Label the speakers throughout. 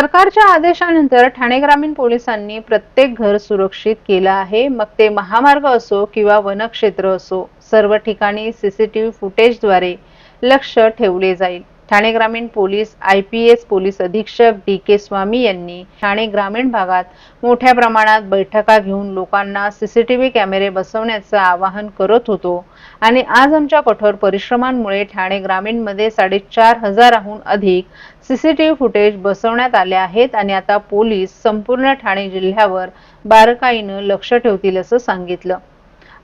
Speaker 1: सरकारच्या आदेशानंतर ठाणे ग्रामीण पोलिसांनी प्रत्येक घर सुरक्षित केलं आहे. मग ते महामार्ग असो किंवा वनक्षेत्र असो सर्व ठिकाणी सीसीटीव्ही फुटेजद्वारे लक्ष ठेवले जाईल. ठाणे ग्रामीण police I P S police अधीक्षक डी के स्वामी यांनी ठाणे ग्रामीण भागात मोठ्या प्रमाणात बैठका घेऊन लोकांना सीसीटीव्ही कॅमेरे बसवण्याचं आवाहन करत होतो. आणि आज आमच्या कठोर परिश्रमांमुळे ठाणे ग्रामीणमध्ये साडेचार हजाराहून अधिक सीसीटीव्ही फुटेज बसवण्यात आले आहेत आणि आता पोलीस संपूर्ण ठाणे जिल्ह्यावर बारकाईनं लक्ष ठेवतील असं सांगितलं.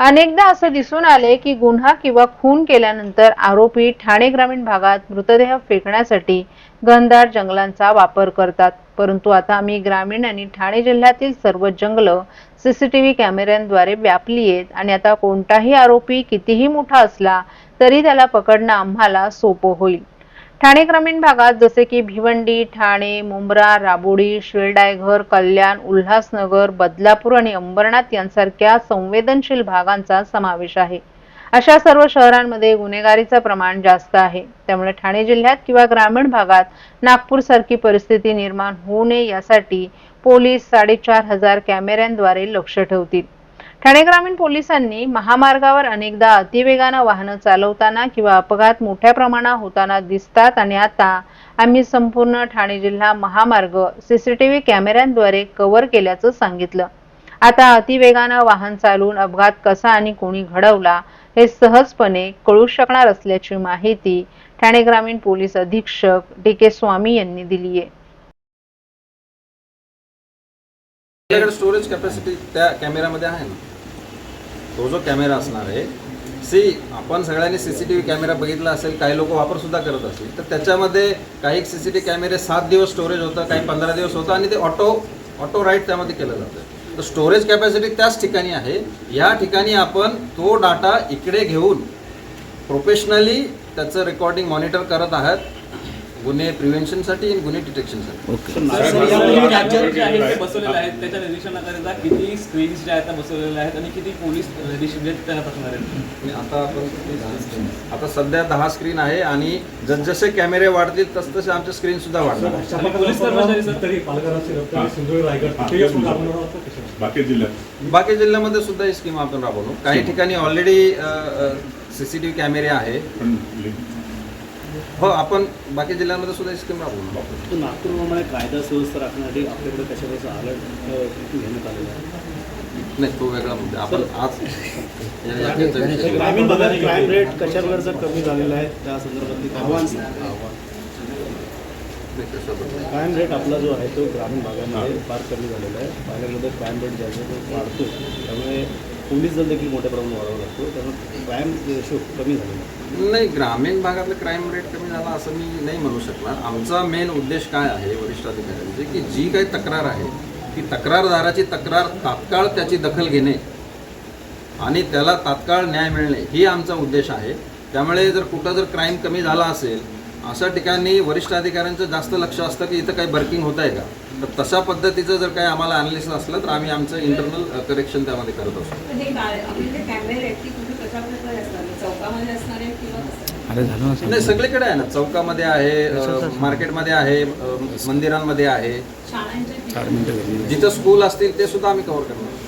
Speaker 1: अनेकदा असं दिसून आले की गुन्हा किंवा खून केल्यानंतर आरोपी ठाणे ग्रामीण भागात मृतदेह फेकण्यासाठी घनदाट जंगलांचा वापर करतात. परंतु आता आम्ही ग्रामीण आणि ठाणे जिल्ह्यातील सर्व जंगलं सीसीटीव्ही कॅमेऱ्यांद्वारे व्यापली आहेत आणि आता कोणताही आरोपी कितीही मोठा असला तरी त्याला पकडणं आम्हाला सोपं होईल. ठाणे ग्रामीण भागात जसे की भिवंडी ठाणे मुंब्रा राबोडी शिरडायघर कल्याण उल्हासनगर बदलापूर आणि अंबरनाथ यांसारख्या संवेदनशील भागांचा समावेश आहे. अशा सर्व शहरांमध्ये गुन्हेगारीचं प्रमाण जास्त आहे. त्यामुळे ठाणे जिल्ह्यात किंवा ग्रामीण भागात नागपूर सारखी परिस्थिती निर्माण होऊ नये यासाठी पोलीस साडेचार हजार कॅमेऱ्यांद्वारे लक्ष ठेवतील. ठाणे ग्रामीण पोलिसांनी महामार्गावर अनेकदा अतिवेगानं वाहनं चालवताना किंवा अपघात मोठ्या प्रमाणात होताना दिसतात आणि आता आम्ही संपूर्ण ठाणे जिल्हा महामार्ग सीसीटीव्ही कॅमेऱ्यांद्वारे कव्हर केल्याचं सांगितलं. आता अतिवेगानं वाहन चालवून अपघात कसा आणि कोणी घडवला हे सहजपणे कळू शकणार असल्याची माहिती ठाणे ग्रामीण पोलीस अधीक्षक डी के स्वामी यांनी दिली आहे
Speaker 2: स्टोरेज कॅपॅसिटी त्या कॅमेऱ्यामध्ये आहे ना? तो जो कॅमेरा असणार आहे सी आपण सगळ्यांनी C C T V camera बघितला असेल काही लोक वापर सुद्धा करत असतील तर त्याच्यामध्ये काही सी सी टी कॅमेरे सात दिवस स्टोरेज होतं काही पंधरा दिवस होतं आणि ते ऑटो ऑटो राईट त्यामध्ये केलं जातं. तर स्टोरेज कॅपॅसिटी त्याच ठिकाणी आहे. या ठिकाणी आपण तो डाटा इकडे घेऊन प्रोफेशनली त्याचं रेकॉर्डिंग मॉनिटर करत आहात. गुन्हे प्रिव्हेन्शनसाठी आणि गुन्हे डिटेक्शनसाठी
Speaker 3: राज्यात जे ते बसवलेले आहेत त्याच्या निरीक्षणाकरिता किती स्क्रीन्स ज्या आहेत त्या बसवलेल्या आहेत आणि किती पोलीस निरीक्षक तैनात असणार आहेत?
Speaker 2: आणि आता आपण आता सध्या दहा स्क्रीन आहे आणि जसजसे कॅमेरे वाढतील तसतसे आमच्या स्क्रीन सुद्धा वाढणार
Speaker 3: पोलीस कर्मचारी सर?
Speaker 4: तरी?
Speaker 5: बाकी जिल्ह्यात.
Speaker 2: बाकी जिल्ह्यामध्ये सुद्धा ही स्कीम आपण राबवलो काही ठिकाणी ऑलरेडी सीसीटीव्ही कॅमेरे आहे. हो आपण बाकी जिल्ह्यांमध्ये सुद्धा ही स्कीम राबवलो
Speaker 6: तो नागपूरप्रमाणे कायदा सुव्यवस्था राखण्यासाठी आपल्याकडे कशा कशा अलर्ट घेण्यात आलेला आहे
Speaker 2: नाही तो वेगळा मुद्दा आपण आज या-.
Speaker 6: ग्रामीण भागात क्राईम रेट कशा प्रकारचा कमी झालेला आहे त्या संदर्भातली काय माहिती?
Speaker 2: नाही.
Speaker 6: क्राईम रेट आपला जो आहे तो ग्रामीण भागामध्ये फार कमी झालेला आहे पाण्यामध्ये क्राईम रेट ज्याचा तो वाढतो त्यामुळे पोलीस दल देखील मोठ्या प्रमाणात वाढवा लागतो. त्यामुळे क्राईम रेशो कमी झालेला
Speaker 2: नाही ग्रामीण भागातला क्राईम रेट कमी झाला असं मी नाही म्हणू शकणार. आमचा मेन उद्देश काय आहे वरिष्ठ अधिकाऱ्यांचे की जी काही तक्रार आहे ती तक्रारदाराची तक्रार तात्काळ त्याची दखल घेणे आणि त्याला तात्काळ न्याय मिळणे ही आमचा उद्देश आहे. त्यामुळे जर कुठं जर क्राईम कमी झाला असेल अशा ठिकाणी वरिष्ठ अधिकाऱ्यांचं जास्त लक्ष असतं की इथं काही बर्किंग होत आहे का? तर तशा पद्धतीचं जर काही आम्हाला अनालिसिस असलं तर आम्ही आमचं इंटरनल करेक्शन त्यामध्ये करत असतो.
Speaker 7: काय आपले जे कॅमेरे आहेत ती कुठे कशा प्रकारे असणार आहे? चौकामध्ये असणार आहे किंवा कसं?
Speaker 2: नाही सगळीकडे आहे ना. चौकामध्ये आहे मार्केटमध्ये आहे मंदिरांमध्ये आहे. जिथं स्कूल असतील ते सुद्धा आम्ही कव्हर करणार.